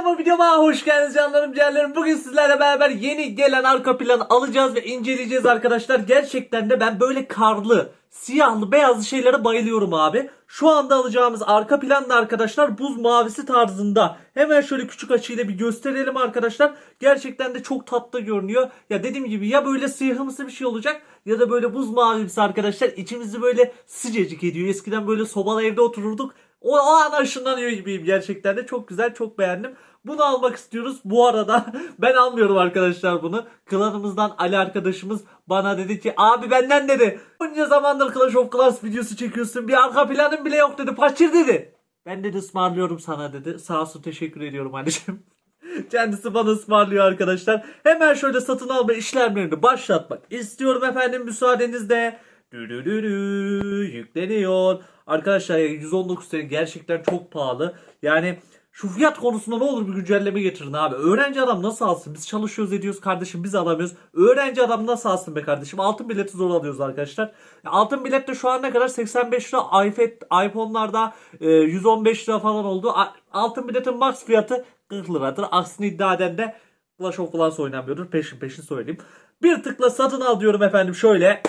Kanalıma videoma hoş geldiniz canlarım ciğerlerim. Bugün sizlerle beraber yeni gelen arka planı alacağız ve inceleyeceğiz arkadaşlar. Gerçekten de ben böyle karlı, siyahlı, beyazlı şeylere bayılıyorum abi. Şu anda alacağımız arka plan da arkadaşlar buz mavisi tarzında. Hemen şöyle küçük açıyla bir gösterelim arkadaşlar. Gerçekten de çok tatlı görünüyor. Ya dediğim gibi ya böyle siyahımsı bir şey olacak ya da böyle buz mavisi arkadaşlar. İçimizi böyle sıcacık ediyor. Eskiden böyle sobalı evde otururduk. O, o an ışınlanıyor gibiyim gerçekten de. Çok güzel, çok beğendim. Bunu almak istiyoruz. Bu arada ben almıyorum arkadaşlar bunu. Klanımızdan Ali arkadaşımız bana dedi ki abi benden dedi. Bunca zamandır Clash of Clans videosu çekiyorsun. Bir arka planın bile yok dedi. Paçır dedi. Ben dedi ısmarlıyorum sana dedi. Sağ olsun teşekkür ediyorum anneciğim. Kendisi bana ısmarlıyor arkadaşlar. Hemen şöyle satın alma işlemlerini başlatmak istiyorum efendim müsaadenizle. Dürürürü, yükleniyor. Arkadaşlar 119 TL gerçekten çok pahalı. Yani şu fiyat konusunda ne olur bir güncelleme getirin abi. Öğrenci adam nasıl alsın? Biz çalışıyoruz ediyoruz kardeşim biz alamıyoruz. Öğrenci adam nasıl alsın be kardeşim? Altın bileti zor alıyoruz arkadaşlar. Altın bilet de şu an ne kadar? 85 lira. iPad, iPhone'larda e, 115 lira falan oldu. Altın biletin max fiyatı 40 liradır. Aslında iddia eden de Clash of Clans oynamıyordur. Peşin peşin söyleyeyim. Bir tıkla satın al diyorum efendim şöyle.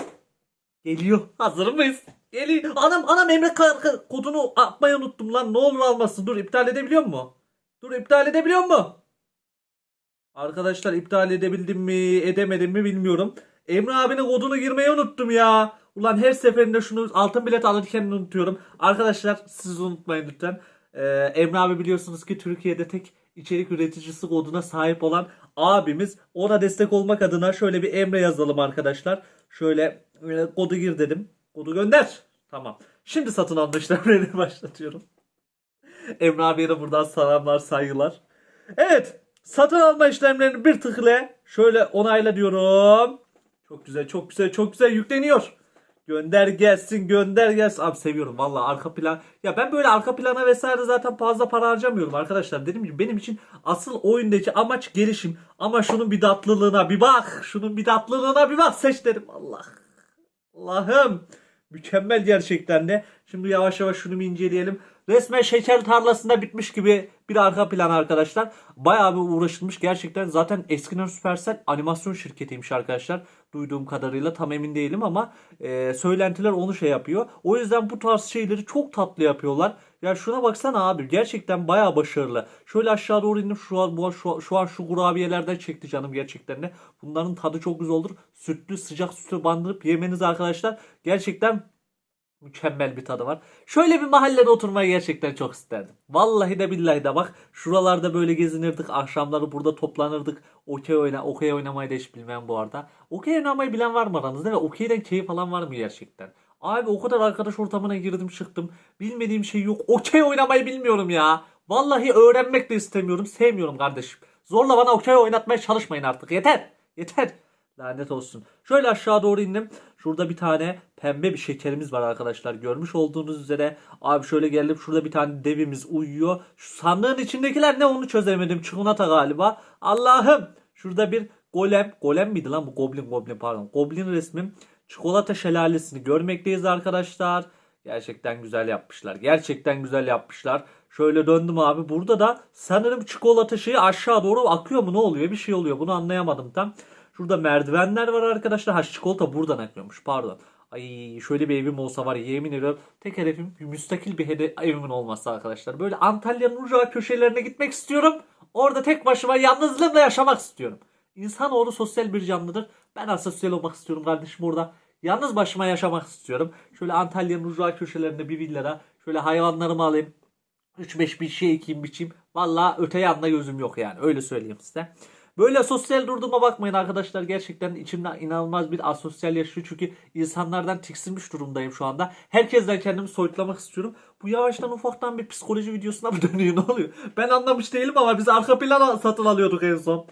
Geliyor. Hazır mıyız? Geliyor. Anam anam Emre kodunu atmayı unuttum lan. Ne olur almasın. Dur iptal edebiliyor mu? Dur iptal edebiliyor mu? Arkadaşlar iptal edebildim mi edemedim mi bilmiyorum. Emre abinin kodunu girmeyi unuttum ya. Ulan her seferinde şunu altın bilet alırken unutuyorum. Arkadaşlar siz unutmayın lütfen. Ee, Emre abi biliyorsunuz ki Türkiye'de tek içerik üreticisi koduna sahip olan abimiz. Ona destek olmak adına şöyle bir Emre yazalım arkadaşlar. Şöyle e, kodu gir dedim. Kodu gönder. Tamam. Şimdi satın alma işlemlerini başlatıyorum. Emre abiye de buradan selamlar saygılar. Evet. Satın alma işlemlerini bir tıkla şöyle onayla diyorum. Çok güzel çok güzel çok güzel yükleniyor. Gönder gelsin gönder gelsin. Abi seviyorum valla arka plan. Ya ben böyle arka plana vesaire zaten fazla para harcamıyorum arkadaşlar. Dediğim gibi benim için asıl oyundaki amaç gelişim. Ama şunun bir tatlılığına bir bak. Şunun bir tatlılığına bir bak seç dedim. Allah. Allah'ım. Mükemmel gerçekten de. Şimdi yavaş yavaş şunu bir inceleyelim. Resmen şeker tarlasında bitmiş gibi bir arka plan arkadaşlar. Bayağı bir uğraşılmış gerçekten. Zaten eskiden Supercell animasyon şirketiymiş arkadaşlar. Duyduğum kadarıyla tam emin değilim ama e, söylentiler onu şey yapıyor. O yüzden bu tarz şeyleri çok tatlı yapıyorlar. Ya şuna baksana abi gerçekten bayağı başarılı. Şöyle aşağı doğru indim şu an, bu, şu, şu an şu kurabiyelerden çekti canım gerçekten de. Bunların tadı çok güzel olur. Sütlü sıcak sütü bandırıp yemeniz arkadaşlar gerçekten mükemmel bir tadı var. Şöyle bir mahallede oturmayı gerçekten çok isterdim. Vallahi de billahi de bak şuralarda böyle gezinirdik. Akşamları burada toplanırdık. Okey oyna, okey oynamayı da hiç bilmem bu arada. Okey oynamayı bilen var mı aranızda ve okeyden keyif alan var mı gerçekten? Abi o kadar arkadaş ortamına girdim çıktım. Bilmediğim şey yok. Okey oynamayı bilmiyorum ya. Vallahi öğrenmek de istemiyorum. Sevmiyorum kardeşim. Zorla bana okey oynatmaya çalışmayın artık. Yeter. Yeter. Lanet olsun. Şöyle aşağı doğru indim. Şurada bir tane pembe bir şekerimiz var arkadaşlar. Görmüş olduğunuz üzere. Abi şöyle geldim. Şurada bir tane devimiz uyuyor. Şu sandığın içindekiler ne onu çözemedim. Çikolata galiba. Allah'ım. Şurada bir golem. Golem miydi lan bu? Goblin goblin pardon. Goblin resmim. Çikolata şelalesini görmekteyiz arkadaşlar. Gerçekten güzel yapmışlar. Gerçekten güzel yapmışlar. Şöyle döndüm abi. Burada da sanırım çikolata şeyi aşağı doğru akıyor mu ne oluyor? Bir şey oluyor. Bunu anlayamadım tam. Şurada merdivenler var arkadaşlar. Ha çikolata buradan akıyormuş. Pardon. Ay şöyle bir evim olsa var yemin ediyorum tek hedefim müstakil bir hede- evimin olması arkadaşlar. Böyle Antalya'nın ucra köşelerine gitmek istiyorum. Orada tek başıma yalnızlığımla yaşamak istiyorum. İnsanoğlu sosyal bir canlıdır. Ben asosyal olmak istiyorum kardeşim orada. Yalnız başıma yaşamak istiyorum. Şöyle Antalya'nın ucra köşelerinde bir villada şöyle hayvanlarımı alayım. 3-5 bir şey ekeyim biçeyim. Valla öte yanda gözüm yok yani öyle söyleyeyim size. Böyle sosyal durduğuma bakmayın arkadaşlar. Gerçekten içimde inanılmaz bir asosyal yaşıyor. Çünkü insanlardan tiksinmiş durumdayım şu anda. Herkesten kendimi soyutlamak istiyorum. Bu yavaştan ufaktan bir psikoloji videosuna mı dönüyor ne oluyor? Ben anlamış değilim ama biz arka plan satın alıyorduk en son.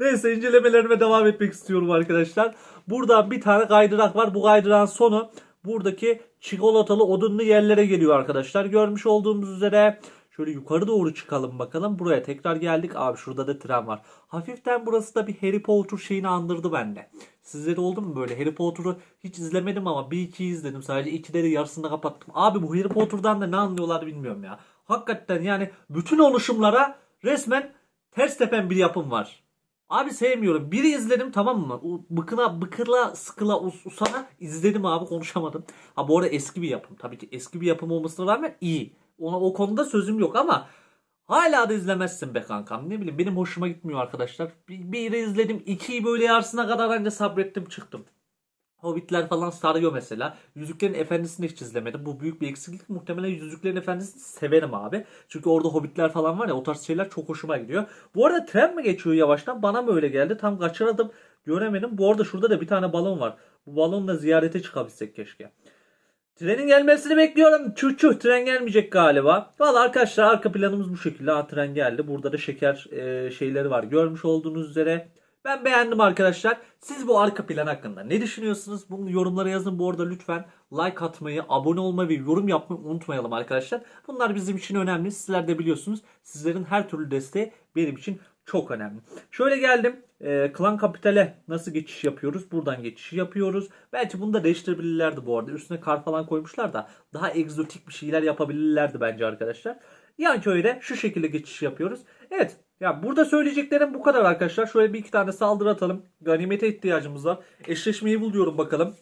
Neyse incelemelerime devam etmek istiyorum arkadaşlar. Burada bir tane kaydırak var. Bu kaydırağın sonu buradaki çikolatalı odunlu yerlere geliyor arkadaşlar. Görmüş olduğumuz üzere Şöyle yukarı doğru çıkalım bakalım. Buraya tekrar geldik. Abi şurada da tren var. Hafiften burası da bir Harry Potter şeyini andırdı bende. Sizde de oldu mu böyle? Harry Potter'ı hiç izlemedim ama bir iki izledim. Sadece ikileri yarısında kapattım. Abi bu Harry Potter'dan da ne anlıyorlar bilmiyorum ya. Hakikaten yani bütün oluşumlara resmen ters tepen bir yapım var. Abi sevmiyorum. Biri izledim tamam mı? Bıkına bıkıla sıkıla us, usana izledim abi konuşamadım. Ha bu arada eski bir yapım. Tabii ki eski bir yapım olmasına rağmen iyi. Ona o konuda sözüm yok ama hala da izlemezsin be kankam. Ne bileyim benim hoşuma gitmiyor arkadaşlar. Bir, biri izledim. ikiyi böyle yarısına kadar anca sabrettim çıktım. Hobbitler falan sarıyor mesela. Yüzüklerin Efendisi'ni hiç izlemedim. Bu büyük bir eksiklik. Muhtemelen Yüzüklerin Efendisi'ni severim abi. Çünkü orada Hobbitler falan var ya o tarz şeyler çok hoşuma gidiyor. Bu arada tren mi geçiyor yavaştan? Bana mı öyle geldi? Tam kaçırdım. Göremedim. Bu arada şurada da bir tane balon var. Bu balonla ziyarete çıkabilsek keşke. Trenin gelmesini bekliyorum. Çu çu tren gelmeyecek galiba. Valla arkadaşlar arka planımız bu şekilde. Ha, tren geldi. Burada da şeker e, şeyleri var. Görmüş olduğunuz üzere. Ben beğendim arkadaşlar. Siz bu arka plan hakkında ne düşünüyorsunuz? Bunu yorumlara yazın. Bu arada lütfen like atmayı, abone olmayı ve yorum yapmayı unutmayalım arkadaşlar. Bunlar bizim için önemli. Sizler de biliyorsunuz. Sizlerin her türlü desteği benim için çok önemli. Şöyle geldim. E, Klan Kapital'e nasıl geçiş yapıyoruz? Buradan geçiş yapıyoruz. Belki bunu da değiştirebilirlerdi bu arada. Üstüne kar falan koymuşlar da daha egzotik bir şeyler yapabilirlerdi bence arkadaşlar. Yan köyde şu şekilde geçiş yapıyoruz. Evet ya burada söyleyeceklerim bu kadar arkadaşlar. Şöyle bir iki tane saldırı atalım. Ganimete ihtiyacımız var. Eşleşmeyi buluyorum bakalım.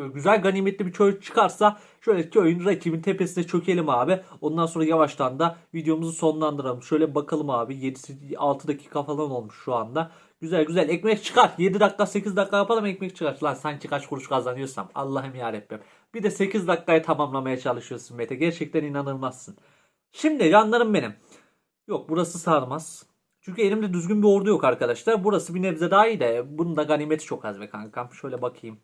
Şöyle güzel ganimetli bir köy çıkarsa şöyle köyün rakibin tepesine çökelim abi. Ondan sonra yavaştan da videomuzu sonlandıralım. Şöyle bakalım abi 7 6 dakika falan olmuş şu anda. Güzel güzel ekmek çıkar. 7 dakika 8 dakika yapalım ekmek çıkar. Lan sanki kaç kuruş kazanıyorsam. Allah'ım yarabbim. Bir de 8 dakikayı tamamlamaya çalışıyorsun Mete. Gerçekten inanılmazsın. Şimdi yanlarım benim. Yok burası sarmaz. Çünkü elimde düzgün bir ordu yok arkadaşlar. Burası bir nebze daha iyi de bunun da ganimeti çok az be kankam. Şöyle bakayım.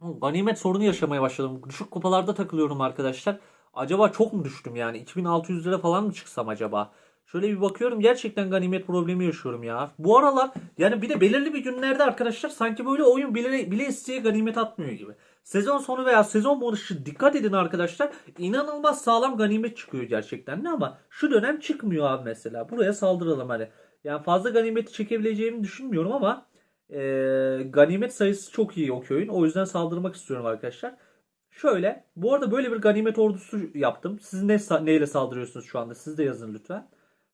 Ganimet sorunu yaşamaya başladım. Düşük kupalarda takılıyorum arkadaşlar. Acaba çok mu düştüm yani? 2600 lira falan mı çıksam acaba? Şöyle bir bakıyorum gerçekten ganimet problemi yaşıyorum ya. Bu aralar yani bir de belirli bir günlerde arkadaşlar sanki böyle oyun bile, bile isteye ganimet atmıyor gibi. Sezon sonu veya sezon başı dikkat edin arkadaşlar. İnanılmaz sağlam ganimet çıkıyor gerçekten de ama şu dönem çıkmıyor abi mesela. Buraya saldıralım hani. Yani fazla ganimeti çekebileceğimi düşünmüyorum ama e, ganimet sayısı çok iyi o köyün. O yüzden saldırmak istiyorum arkadaşlar. Şöyle. Bu arada böyle bir ganimet ordusu yaptım. Siz ne neyle saldırıyorsunuz şu anda? Siz de yazın lütfen.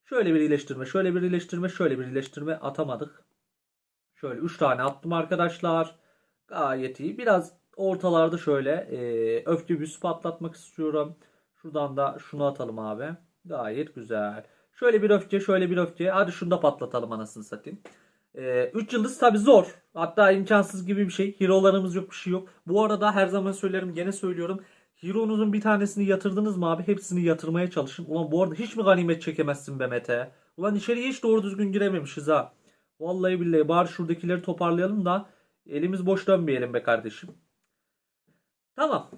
Şöyle bir iyileştirme, şöyle bir iyileştirme, şöyle bir iyileştirme atamadık. Şöyle 3 tane attım arkadaşlar. Gayet iyi. Biraz ortalarda şöyle e, öfke büyüsü patlatmak istiyorum. Şuradan da şunu atalım abi. Gayet güzel. Şöyle bir öfke, şöyle bir öfke. Hadi şunu da patlatalım anasını satayım. 3 yıldız tabi zor. Hatta imkansız gibi bir şey. Hero'larımız yok bir şey yok. Bu arada her zaman söylerim gene söylüyorum. Hero'nuzun bir tanesini yatırdınız mı abi? Hepsini yatırmaya çalışın. Ulan bu arada hiç mi ganimet çekemezsin be Mete? Ulan içeriye hiç doğru düzgün girememişiz ha. Vallahi billahi bari şuradakileri toparlayalım da elimiz boş dönmeyelim be kardeşim. Tamam.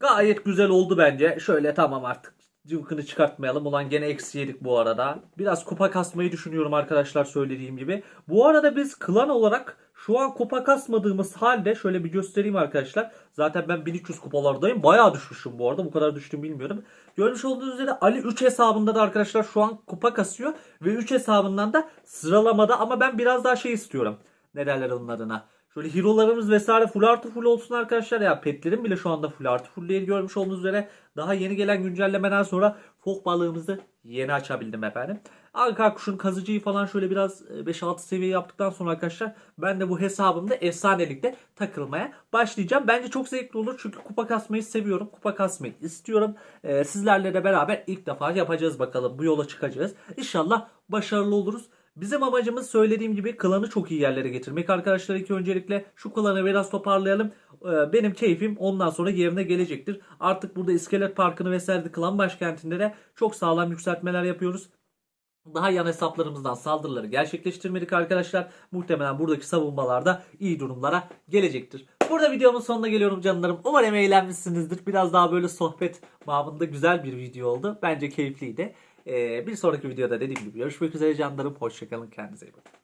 Gayet güzel oldu bence. Şöyle tamam artık cıvkını çıkartmayalım. Ulan gene eksi yedik bu arada. Biraz kupa kasmayı düşünüyorum arkadaşlar söylediğim gibi. Bu arada biz klan olarak şu an kupa kasmadığımız halde şöyle bir göstereyim arkadaşlar. Zaten ben 1300 kupalardayım. Bayağı düşmüşüm bu arada. Bu kadar düştüm bilmiyorum. Görmüş olduğunuz üzere Ali 3 hesabında da arkadaşlar şu an kupa kasıyor. Ve 3 hesabından da sıralamada ama ben biraz daha şey istiyorum. Ne derler onun adına. Şöyle hero'larımız vesaire full artı full olsun arkadaşlar ya. Petlerim bile şu anda full artı full diye görmüş olduğunuz üzere. Daha yeni gelen güncellemeden sonra fok balığımızı yeni açabildim efendim. Anka kuşun kazıcıyı falan şöyle biraz 5-6 seviye yaptıktan sonra arkadaşlar ben de bu hesabımda efsanelikte takılmaya başlayacağım. Bence çok zevkli olur çünkü kupa kasmayı seviyorum. Kupa kasmayı istiyorum. Ee, sizlerle de beraber ilk defa yapacağız bakalım. Bu yola çıkacağız. İnşallah başarılı oluruz. Bizim amacımız söylediğim gibi klanı çok iyi yerlere getirmek arkadaşlar iki öncelikle. Şu klanı biraz toparlayalım. Ee, benim keyfim ondan sonra yerine gelecektir. Artık burada iskelet parkını vesaire klan başkentinde de çok sağlam yükseltmeler yapıyoruz. Daha yan hesaplarımızdan saldırıları gerçekleştirmedik arkadaşlar. Muhtemelen buradaki savunmalarda iyi durumlara gelecektir. Burada videomun sonuna geliyorum canlarım. Umarım eğlenmişsinizdir. Biraz daha böyle sohbet babında güzel bir video oldu. Bence keyifliydi. Ee, bir sonraki videoda dediğim gibi görüşmek üzere canlarım. Hoşçakalın. Kendinize iyi bakın.